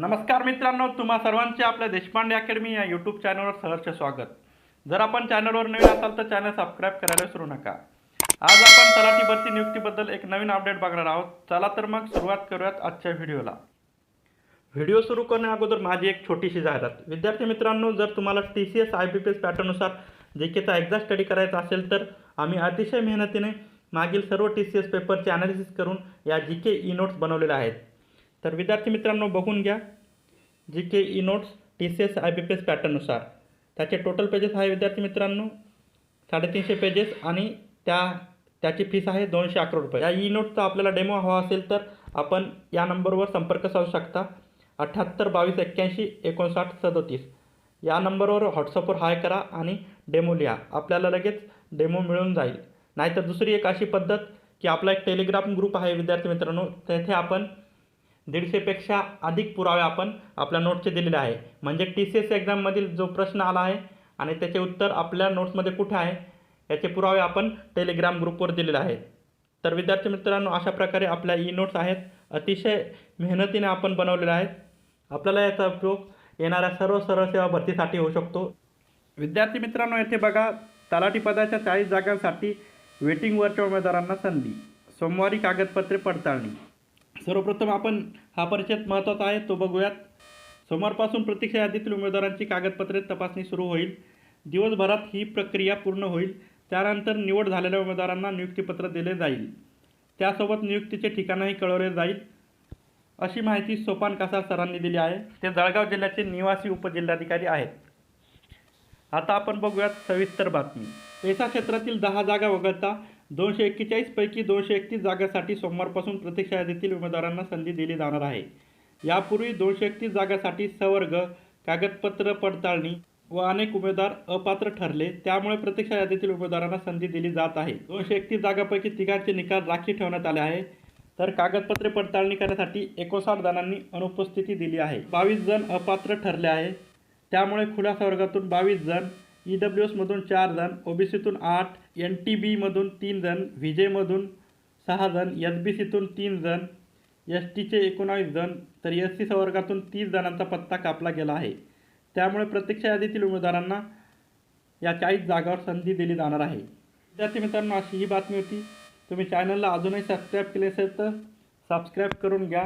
नमस्कार मित्रांनो तुम्हा सर्वांचे आपल्या देशपांडे अकॅडमी या यूट्यूब चॅनलवर सहर्ष स्वागत. जर आपण चॅनलवर नवीन असाल तर चॅनल सबस्क्राईब करायला विसरू नका. आज आपण तलाठी भरती नियुक्तीबद्दल एक नवीन अपडेट बघणार आहोत. चला तर मग सुरुवात करूयात आजच्या व्हिडिओला. व्हिडिओ सुरू करण्या अगोदर माझी एक छोटीशी जाहिरात. विद्यार्थी मित्रांनो जर तुम्हाला T C S I B P S पॅटर्ननुसार जे केचा एक्झाम स्टडी करायचा असेल तर आम्ही अतिशय मेहनतीने मागील सर्व टी सी एस पेपरचे ॲनालिसिस करून या जी के ई नोट्स बनवलेल्या आहेत. तर विद्यार्थी मित्रांनो बघून घ्या. G K E notes T C S I B P S पॅटर्ननुसार त्याचे टोटल पेजेस आहे विद्यार्थी मित्रांनो साडेतीनशे पेजेस आणि त्या त्याची फीस आहे दोनशे अकरा रुपये. या ई नोटचा आपल्याला डेमो हवा असेल तर आपण या नंबरवर संपर्क साधू शकता. अठ्ठ्याहत्तर बावीस एक्क्याऐंशी एकोणसाठ सदोतीस. या नंबरवर व्हॉट्सअपवर हाय करा आणि डेमो लिहा. आपल्याला लगेच डेमो मिळून जाईल. नाहीतर दुसरी एक अशी पद्धत की आपला एक टेलिग्राम ग्रुप आहे विद्यार्थी मित्रांनो तेथे आपण दीडशेपेक्षा अधिक पुरावे आपण आपल्या नोटचे दिलेले आहे. म्हणजे टी सी एस एक्झाममधील जो प्रश्न आला आहे आणि त्याचे उत्तर आपल्या नोट्समध्ये कुठे आहे याचे पुरावे आपण टेलिग्राम ग्रुपवर दिलेले आहेत. तर विद्यार्थी मित्रांनो अशा प्रकारे आपल्या ई नोट्स आहेत. अतिशय मेहनतीने आपण बनवलेले आहेत. आपल्याला याचा उपयोग येणाऱ्या सर्व सरळ सेवा भरतीसाठी होऊ शकतो. विद्यार्थी मित्रांनो येथे बघा तलाठी पदाच्या चाळीस जागांसाठी वेटिंगवरच्या उमेदवारांना संधी. सोमवारी कागदपत्रे पडताळणी. सर्वप्रथम आपण हा परिषद महत्त्वाचा आहे तो बघूयात. सोमवारपासून प्रतीक्षा यादीतील उमेदवारांची कागदपत्रे तपासणी सुरू होईल. दिवसभरात ही प्रक्रिया पूर्ण होईल. त्यानंतर निवड झालेल्या उमेदवारांना नियुक्तीपत्र दिले जाईल. त्यासोबत नियुक्तीचे ठिकाणही कळवले जाईल. अशी माहिती सोपान कासार सरांनी दिली आहे. ते जळगाव जिल्ह्याचे निवासी उपजिल्हाधिकारी आहेत. आता आपण बघूयात सविस्तर बातमी. पेसा क्षेत्रातील दहा जागा वगळता दोनशे एक्केचाळीस पैकी दोनशे एकतीस जागांसाठी सोमवारपासून प्रतीक्षा यादीतील उमेदवारांना संधी दिली जाणार आहे. यापूर्वी दोनशे एकतीस जागांसाठी सवर्ग कागदपत्र पडताळणी व अनेक उमेदवार अपात्र ठरले त्यामुळे प्रत्यक्ष यादीतील उमेदवारांना संधी दिली जात आहे. दोनशे एकतीस जागांपैकी तिघांचे निकाल राखी ठेवण्यात आले आहे तर कागदपत्रे पडताळणी करण्यासाठी एकोणसाठ जणांनी अनुपस्थिती दिली आहे. बावीस जण अपात्र ठरले आहे त्यामुळे खुल्या वर्गातून बावीस जण ई डब्ल्यू एसमधून चार जण ओबीसीतून आठ एन टी बीमधून तीन जण व्हिजेमधून सहा जण एस बी सीतून तीन जण एस टीचे एकोणावीस जण तर एस सी संवर्गातून तीस जणांचा पत्ता कापला गेला आहे. त्यामुळे प्रतीक्षा यादीतील उमेदवारांना या चाळीस जागावर संधी दिली जाणार आहे. विद्यार्थी मित्रांनो अशी ही बातमी होती. तुम्ही चॅनलला अजूनही सबस्क्राईब केले असेल तर सबस्क्राईब करून घ्या.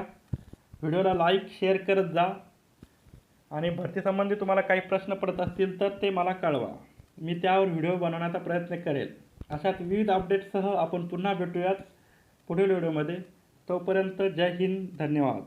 व्हिडिओला लाईक शेअर करत जा. आणि भरतीसंबंधी तुम्हाला काही प्रश्न पडत असतील तर ते मला कळवा. मी त्यावर व्हिडिओ बनवण्याचा प्रयत्न करेल. अशाच विविध अपडेट्ससह आपण पुन्हा भेटूयात पुढील व्हिडिओमध्ये. तोपर्यंत जय हिंद धन्यवाद.